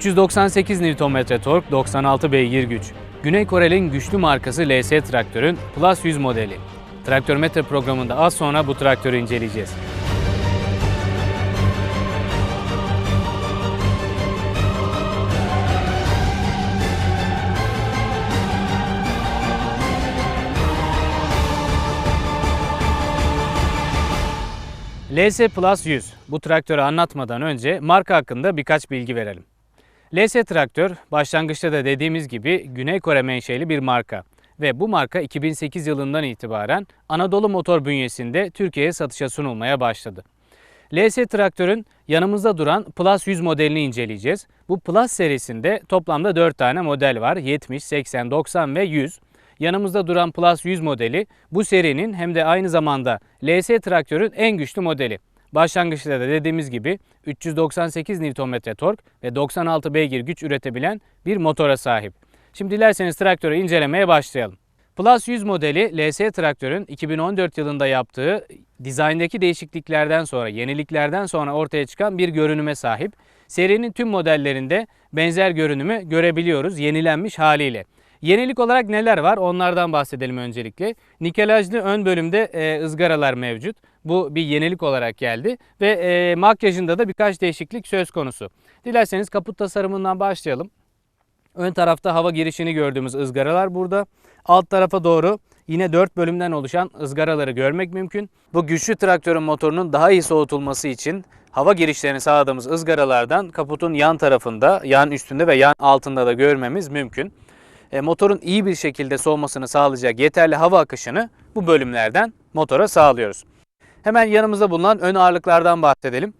398 Nm tork, 96 beygir güç. Güney Korel'in güçlü markası LS traktörün Plus 100 modeli. Traktör Metre programında az sonra bu traktörü inceleyeceğiz. LS Plus 100. Bu traktörü anlatmadan önce marka hakkında birkaç bilgi verelim. LS Traktör, başlangıçta da dediğimiz gibi Güney Kore menşeli bir marka ve bu marka 2008 yılından itibaren Anadolu Motor bünyesinde Türkiye'ye satışa sunulmaya başladı. LS Traktör'ün yanımızda duran Plus 100 modelini inceleyeceğiz. Bu Plus serisinde toplamda 4 tane model var. 70, 80, 90 ve 100. Yanımızda duran Plus 100 modeli bu serinin hem de aynı zamanda LS traktörün en güçlü modeli. Başlangıçta da dediğimiz gibi 398 Nm tork ve 96 beygir güç üretebilen bir motora sahip. Şimdi dilerseniz traktörü incelemeye başlayalım. Plus 100 modeli LS traktörün 2014 yılında yaptığı dizayndaki değişikliklerden sonra, yeniliklerden sonra ortaya çıkan bir görünüme sahip. Serinin tüm modellerinde benzer görünümü görebiliyoruz yenilenmiş haliyle. Yenilik olarak neler var onlardan bahsedelim öncelikle. Nikelajlı ön bölümde e, ızgaralar mevcut. Bu bir yenilik olarak geldi ve e, makyajında da birkaç değişiklik söz konusu. Dilerseniz kaput tasarımından başlayalım. Ön tarafta hava girişini gördüğümüz ızgaralar burada. Alt tarafa doğru yine 4 bölümden oluşan ızgaraları görmek mümkün. Bu güçlü traktörün motorunun daha iyi soğutulması için hava girişlerini sağladığımız ızgaralardan kaputun yan tarafında, yan üstünde ve yan altında da görmemiz mümkün. E, motorun iyi bir şekilde soğumasını sağlayacak yeterli hava akışını bu bölümlerden motora sağlıyoruz. Hemen yanımızda bulunan ön ağırlıklardan bahsedelim.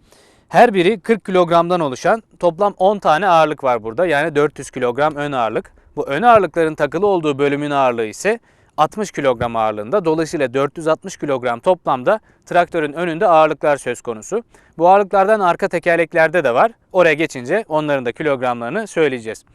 Her biri 40 kilogramdan oluşan toplam 10 tane ağırlık var burada. Yani 400 kilogram ön ağırlık. Bu ön ağırlıkların takılı olduğu bölümün ağırlığı ise 60 kilogram ağırlığında. Dolayısıyla 460 kilogram toplamda traktörün önünde ağırlıklar söz konusu. Bu ağırlıklardan arka tekerleklerde de var. Oraya geçince onların da kilogramlarını söyleyeceğiz.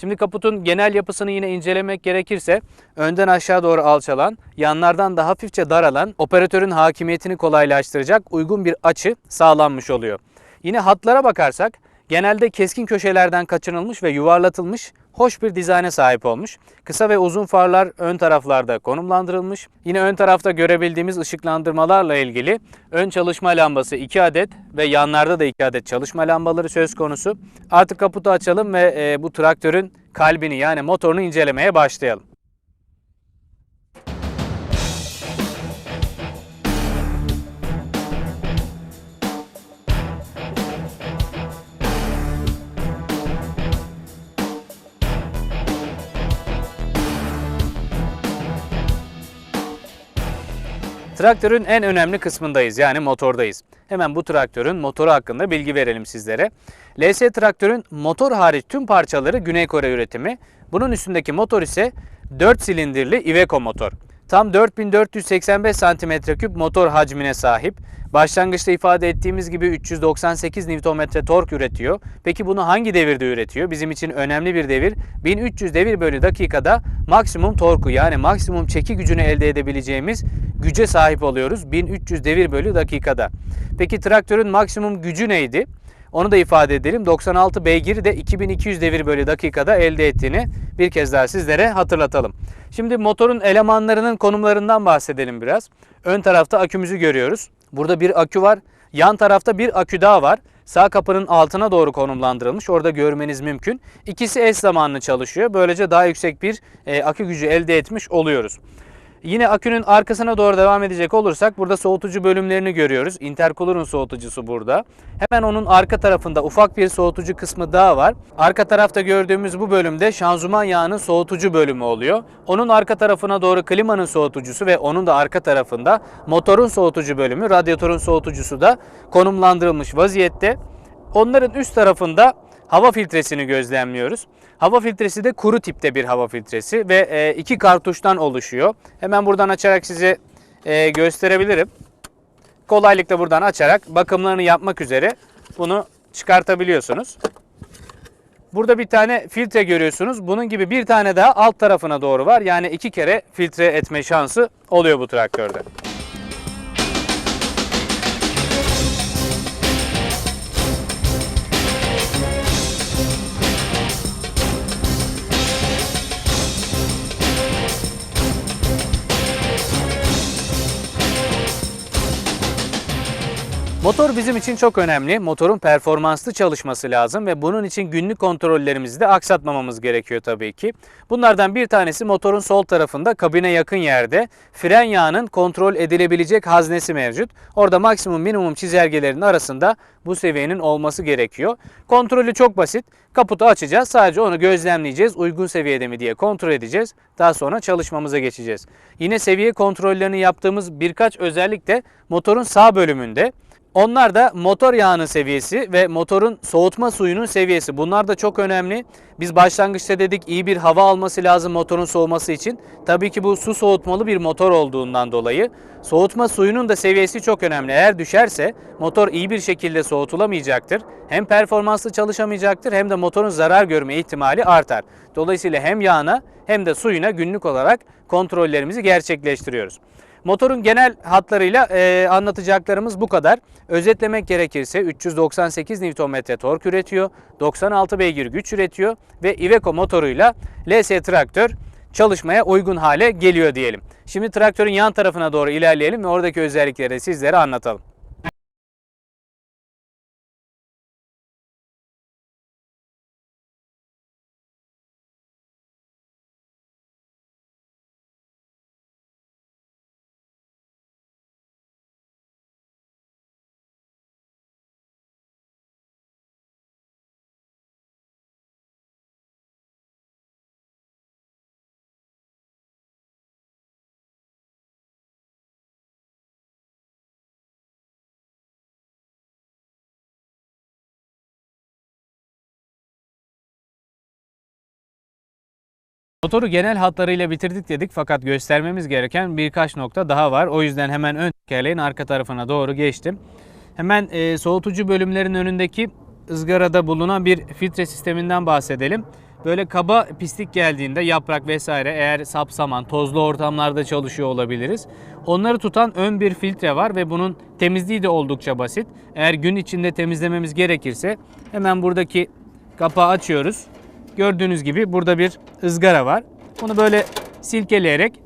Şimdi kaputun genel yapısını yine incelemek gerekirse önden aşağı doğru alçalan, yanlardan da hafifçe daralan, operatörün hakimiyetini kolaylaştıracak uygun bir açı sağlanmış oluyor. Yine hatlara bakarsak genelde keskin köşelerden kaçınılmış ve yuvarlatılmış hoş bir dizayna sahip olmuş. Kısa ve uzun farlar ön taraflarda konumlandırılmış. Yine ön tarafta görebildiğimiz ışıklandırmalarla ilgili ön çalışma lambası 2 adet ve yanlarda da 2 adet çalışma lambaları söz konusu. Artık kaputu açalım ve e, bu traktörün kalbini yani motorunu incelemeye başlayalım. Traktörün en önemli kısmındayız yani motordayız. Hemen bu traktörün motoru hakkında bilgi verelim sizlere. LS traktörün motor hariç tüm parçaları Güney Kore üretimi. Bunun üstündeki motor ise 4 silindirli Iveco motor. Tam 4485 cm3 motor hacmine sahip. Başlangıçta ifade ettiğimiz gibi 398 Nm tork üretiyor. Peki bunu hangi devirde üretiyor? Bizim için önemli bir devir. 1300 devir bölü dakikada maksimum torku yani maksimum çeki gücünü elde edebileceğimiz güce sahip oluyoruz. 1300 devir bölü dakikada. Peki traktörün maksimum gücü neydi? Onu da ifade edelim. 96 beygiri de 2200 devir bölü dakikada elde ettiğini bir kez daha sizlere hatırlatalım. Şimdi motorun elemanlarının konumlarından bahsedelim biraz. Ön tarafta akümüzü görüyoruz. Burada bir akü var. Yan tarafta bir akü daha var. Sağ kapının altına doğru konumlandırılmış. Orada görmeniz mümkün. İkisi eş zamanlı çalışıyor. Böylece daha yüksek bir e, akü gücü elde etmiş oluyoruz. Yine akünün arkasına doğru devam edecek olursak burada soğutucu bölümlerini görüyoruz. Intercooler'ın soğutucusu burada. Hemen onun arka tarafında ufak bir soğutucu kısmı daha var. Arka tarafta gördüğümüz bu bölümde şanzıman yağının soğutucu bölümü oluyor. Onun arka tarafına doğru klimanın soğutucusu ve onun da arka tarafında motorun soğutucu bölümü, radyatörün soğutucusu da konumlandırılmış vaziyette. Onların üst tarafında hava filtresini gözlemliyoruz. Hava filtresi de kuru tipte bir hava filtresi ve e, iki kartuştan oluşuyor. Hemen buradan açarak size e, gösterebilirim. Kolaylıkla buradan açarak bakımlarını yapmak üzere bunu çıkartabiliyorsunuz. Burada bir tane filtre görüyorsunuz. Bunun gibi bir tane daha alt tarafına doğru var. Yani iki kere filtre etme şansı oluyor bu traktörde. Motor bizim için çok önemli. Motorun performanslı çalışması lazım ve bunun için günlük kontrollerimizi de aksatmamamız gerekiyor tabii ki. Bunlardan bir tanesi motorun sol tarafında kabine yakın yerde fren yağının kontrol edilebilecek haznesi mevcut. Orada maksimum minimum çizelgelerinin arasında bu seviyenin olması gerekiyor. Kontrolü çok basit. Kaputu açacağız. Sadece onu gözlemleyeceğiz. Uygun seviyede mi diye kontrol edeceğiz. Daha sonra çalışmamıza geçeceğiz. Yine seviye kontrollerini yaptığımız birkaç özellik de motorun sağ bölümünde. Onlar da motor yağının seviyesi ve motorun soğutma suyunun seviyesi. Bunlar da çok önemli. Biz başlangıçta dedik iyi bir hava alması lazım motorun soğuması için. Tabii ki bu su soğutmalı bir motor olduğundan dolayı soğutma suyunun da seviyesi çok önemli. Eğer düşerse motor iyi bir şekilde soğutulamayacaktır. Hem performanslı çalışamayacaktır hem de motorun zarar görme ihtimali artar. Dolayısıyla hem yağına hem de suyuna günlük olarak kontrollerimizi gerçekleştiriyoruz. Motorun genel hatlarıyla e, anlatacaklarımız bu kadar. Özetlemek gerekirse 398 Nm tork üretiyor, 96 beygir güç üretiyor ve Iveco motoruyla LS traktör çalışmaya uygun hale geliyor diyelim. Şimdi traktörün yan tarafına doğru ilerleyelim ve oradaki özellikleri sizlere anlatalım. Motoru genel hatlarıyla bitirdik dedik fakat göstermemiz gereken birkaç nokta daha var. O yüzden hemen ön tekerleğin arka tarafına doğru geçtim. Hemen e, soğutucu bölümlerin önündeki ızgarada bulunan bir filtre sisteminden bahsedelim. Böyle kaba pislik geldiğinde yaprak vesaire eğer sapsaman, tozlu ortamlarda çalışıyor olabiliriz. Onları tutan ön bir filtre var ve bunun temizliği de oldukça basit. Eğer gün içinde temizlememiz gerekirse hemen buradaki kapağı açıyoruz. Gördüğünüz gibi burada bir ızgara var. Bunu böyle silkeleyerek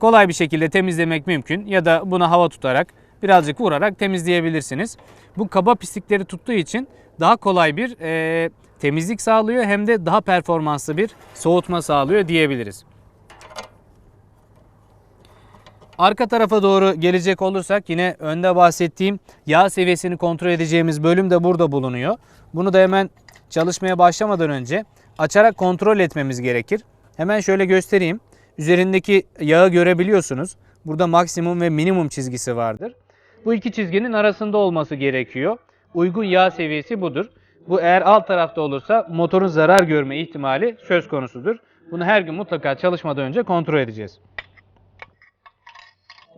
kolay bir şekilde temizlemek mümkün ya da buna hava tutarak birazcık vurarak temizleyebilirsiniz. Bu kaba pislikleri tuttuğu için daha kolay bir e, temizlik sağlıyor hem de daha performanslı bir soğutma sağlıyor diyebiliriz. Arka tarafa doğru gelecek olursak yine önde bahsettiğim yağ seviyesini kontrol edeceğimiz bölüm de burada bulunuyor. Bunu da hemen çalışmaya başlamadan önce açarak kontrol etmemiz gerekir. Hemen şöyle göstereyim. Üzerindeki yağı görebiliyorsunuz. Burada maksimum ve minimum çizgisi vardır. Bu iki çizginin arasında olması gerekiyor. Uygun yağ seviyesi budur. Bu eğer alt tarafta olursa motorun zarar görme ihtimali söz konusudur. Bunu her gün mutlaka çalışmadan önce kontrol edeceğiz.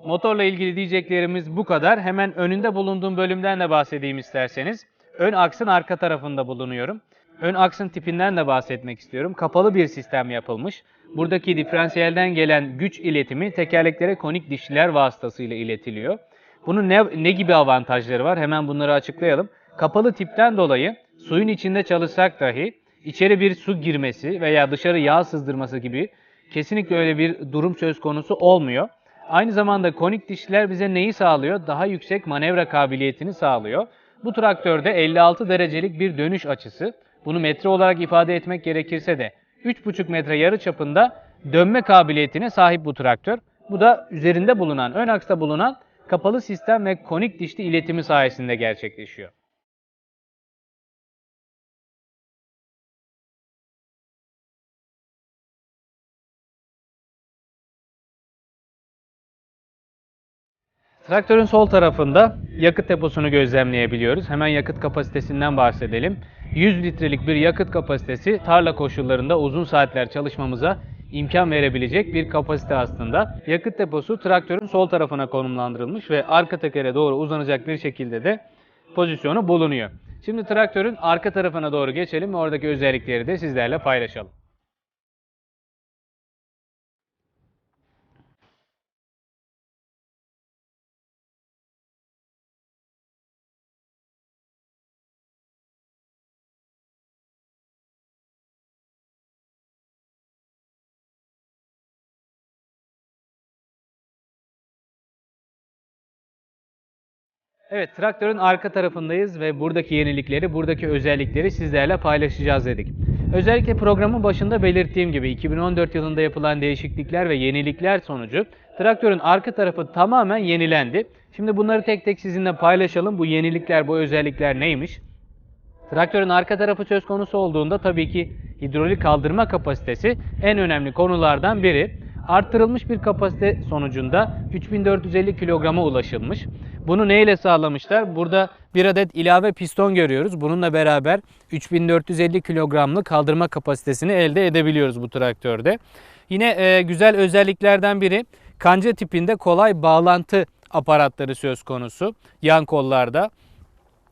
Motorla ilgili diyeceklerimiz bu kadar. Hemen önünde bulunduğum bölümden de bahsedeyim isterseniz. Ön aksın arka tarafında bulunuyorum. Ön aksın tipinden de bahsetmek istiyorum. Kapalı bir sistem yapılmış. Buradaki diferansiyelden gelen güç iletimi tekerleklere konik dişliler vasıtasıyla iletiliyor. Bunun ne, ne gibi avantajları var? Hemen bunları açıklayalım. Kapalı tipten dolayı suyun içinde çalışsak dahi içeri bir su girmesi veya dışarı yağ sızdırması gibi kesinlikle öyle bir durum söz konusu olmuyor. Aynı zamanda konik dişliler bize neyi sağlıyor? Daha yüksek manevra kabiliyetini sağlıyor. Bu traktörde 56 derecelik bir dönüş açısı. Bunu metre olarak ifade etmek gerekirse de 3,5 metre yarı çapında dönme kabiliyetine sahip bu traktör. Bu da üzerinde bulunan, ön aksta bulunan kapalı sistem ve konik dişli iletimi sayesinde gerçekleşiyor. Traktörün sol tarafında yakıt deposunu gözlemleyebiliyoruz. Hemen yakıt kapasitesinden bahsedelim. 100 litrelik bir yakıt kapasitesi tarla koşullarında uzun saatler çalışmamıza imkan verebilecek bir kapasite aslında. Yakıt deposu traktörün sol tarafına konumlandırılmış ve arka tekere doğru uzanacak bir şekilde de pozisyonu bulunuyor. Şimdi traktörün arka tarafına doğru geçelim ve oradaki özellikleri de sizlerle paylaşalım. Evet, traktörün arka tarafındayız ve buradaki yenilikleri, buradaki özellikleri sizlerle paylaşacağız dedik. Özellikle programın başında belirttiğim gibi 2014 yılında yapılan değişiklikler ve yenilikler sonucu traktörün arka tarafı tamamen yenilendi. Şimdi bunları tek tek sizinle paylaşalım. Bu yenilikler, bu özellikler neymiş? Traktörün arka tarafı söz konusu olduğunda tabii ki hidrolik kaldırma kapasitesi en önemli konulardan biri. Arttırılmış bir kapasite sonucunda 3450 kilograma ulaşılmış. Bunu neyle sağlamışlar? Burada bir adet ilave piston görüyoruz. Bununla beraber 3450 kilogramlık kaldırma kapasitesini elde edebiliyoruz bu traktörde. Yine e, güzel özelliklerden biri kanca tipinde kolay bağlantı aparatları söz konusu yan kollarda.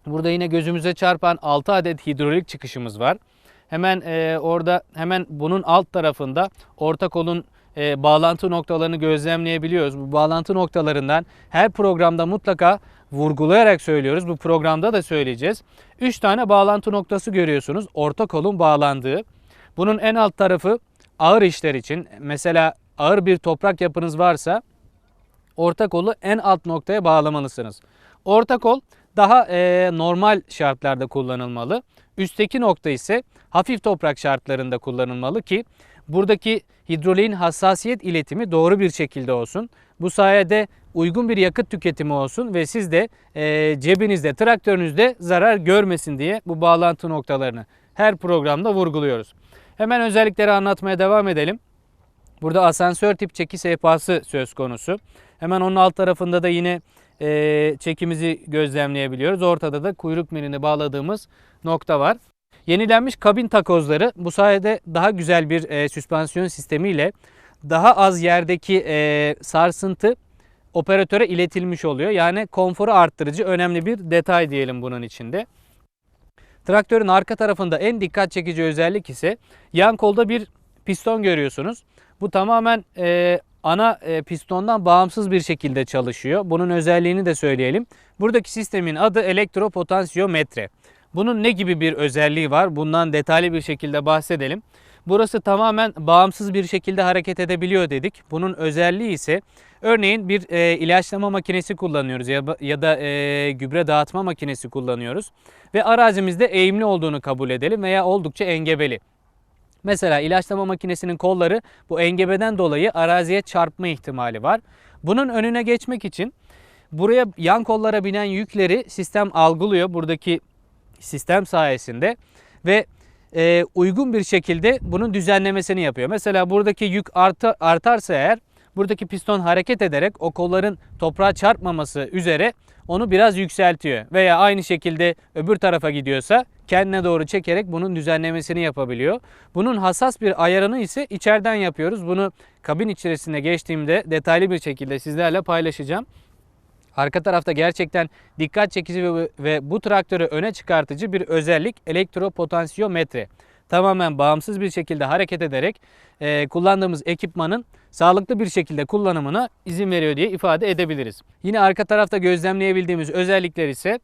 Burada yine gözümüze çarpan 6 adet hidrolik çıkışımız var. Hemen e, orada hemen bunun alt tarafında orta kolun e, bağlantı noktalarını gözlemleyebiliyoruz. Bu bağlantı noktalarından her programda mutlaka vurgulayarak söylüyoruz. Bu programda da söyleyeceğiz. 3 tane bağlantı noktası görüyorsunuz. Orta kolun bağlandığı. Bunun en alt tarafı ağır işler için. Mesela ağır bir toprak yapınız varsa orta kolu en alt noktaya bağlamalısınız. Orta kol daha e, normal şartlarda kullanılmalı. Üstteki nokta ise hafif toprak şartlarında kullanılmalı ki buradaki hidroliğin hassasiyet iletimi doğru bir şekilde olsun. Bu sayede uygun bir yakıt tüketimi olsun ve siz de e, cebinizde, traktörünüzde zarar görmesin diye bu bağlantı noktalarını her programda vurguluyoruz. Hemen özellikleri anlatmaya devam edelim. Burada asansör tip çeki sehpası söz konusu. Hemen onun alt tarafında da yine e, çekimizi gözlemleyebiliyoruz. Ortada da kuyruk milini bağladığımız nokta var. Yenilenmiş kabin takozları bu sayede daha güzel bir e, süspansiyon sistemiyle daha az yerdeki e, sarsıntı operatöre iletilmiş oluyor. Yani konforu arttırıcı önemli bir detay diyelim bunun içinde. Traktörün arka tarafında en dikkat çekici özellik ise yan kolda bir piston görüyorsunuz. Bu tamamen e, ana e, pistondan bağımsız bir şekilde çalışıyor. Bunun özelliğini de söyleyelim. Buradaki sistemin adı elektropotansiyometre. Bunun ne gibi bir özelliği var? Bundan detaylı bir şekilde bahsedelim. Burası tamamen bağımsız bir şekilde hareket edebiliyor dedik. Bunun özelliği ise örneğin bir e, ilaçlama makinesi kullanıyoruz ya, ya da e, gübre dağıtma makinesi kullanıyoruz ve arazimizde eğimli olduğunu kabul edelim veya oldukça engebeli. Mesela ilaçlama makinesinin kolları bu engebeden dolayı araziye çarpma ihtimali var. Bunun önüne geçmek için buraya yan kollara binen yükleri sistem algılıyor buradaki sistem sayesinde ve e, uygun bir şekilde bunun düzenlemesini yapıyor. Mesela buradaki yük arta, artarsa eğer buradaki piston hareket ederek o kolların toprağa çarpmaması üzere onu biraz yükseltiyor. Veya aynı şekilde öbür tarafa gidiyorsa kendine doğru çekerek bunun düzenlemesini yapabiliyor. Bunun hassas bir ayarını ise içeriden yapıyoruz. Bunu kabin içerisinde geçtiğimde detaylı bir şekilde sizlerle paylaşacağım. Arka tarafta gerçekten dikkat çekici ve, bu traktörü öne çıkartıcı bir özellik elektropotansiyometre. Tamamen bağımsız bir şekilde hareket ederek e, kullandığımız ekipmanın sağlıklı bir şekilde kullanımına izin veriyor diye ifade edebiliriz. Yine arka tarafta gözlemleyebildiğimiz özellikler ise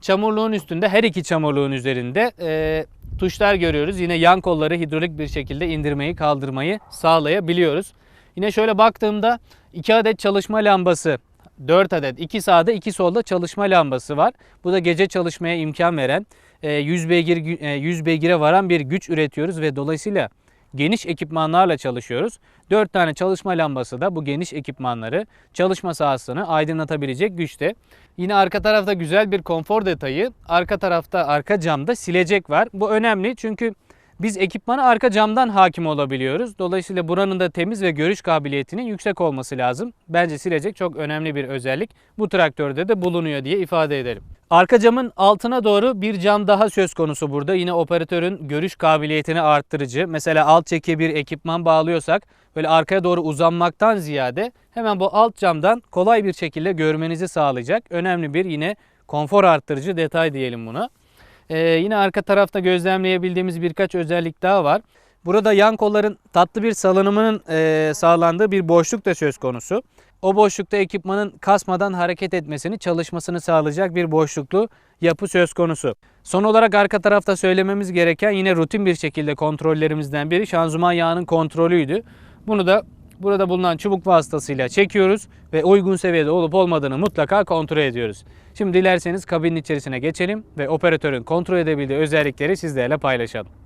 çamurluğun üstünde her iki çamurluğun üzerinde e, tuşlar görüyoruz. Yine yan kolları hidrolik bir şekilde indirmeyi kaldırmayı sağlayabiliyoruz. Yine şöyle baktığımda iki adet çalışma lambası 4 adet 2 sağda 2 solda çalışma lambası var. Bu da gece çalışmaya imkan veren 100 beygir 100 beygire varan bir güç üretiyoruz ve dolayısıyla geniş ekipmanlarla çalışıyoruz. 4 tane çalışma lambası da bu geniş ekipmanları çalışma sahasını aydınlatabilecek güçte. Yine arka tarafta güzel bir konfor detayı. Arka tarafta arka camda silecek var. Bu önemli çünkü biz ekipmana arka camdan hakim olabiliyoruz. Dolayısıyla buranın da temiz ve görüş kabiliyetinin yüksek olması lazım. Bence silecek çok önemli bir özellik. Bu traktörde de bulunuyor diye ifade edelim. Arka camın altına doğru bir cam daha söz konusu burada. Yine operatörün görüş kabiliyetini arttırıcı. Mesela alt çekiye bir ekipman bağlıyorsak böyle arkaya doğru uzanmaktan ziyade hemen bu alt camdan kolay bir şekilde görmenizi sağlayacak. Önemli bir yine konfor arttırıcı detay diyelim buna. Ee, yine arka tarafta gözlemleyebildiğimiz birkaç özellik daha var. Burada yan kolların tatlı bir salınımının e, sağlandığı bir boşluk da söz konusu. O boşlukta ekipmanın kasmadan hareket etmesini, çalışmasını sağlayacak bir boşluklu yapı söz konusu. Son olarak arka tarafta söylememiz gereken yine rutin bir şekilde kontrollerimizden biri şanzıman yağının kontrolüydü. Bunu da Burada bulunan çubuk vasıtasıyla çekiyoruz ve uygun seviyede olup olmadığını mutlaka kontrol ediyoruz. Şimdi dilerseniz kabinin içerisine geçelim ve operatörün kontrol edebildiği özellikleri sizlerle paylaşalım.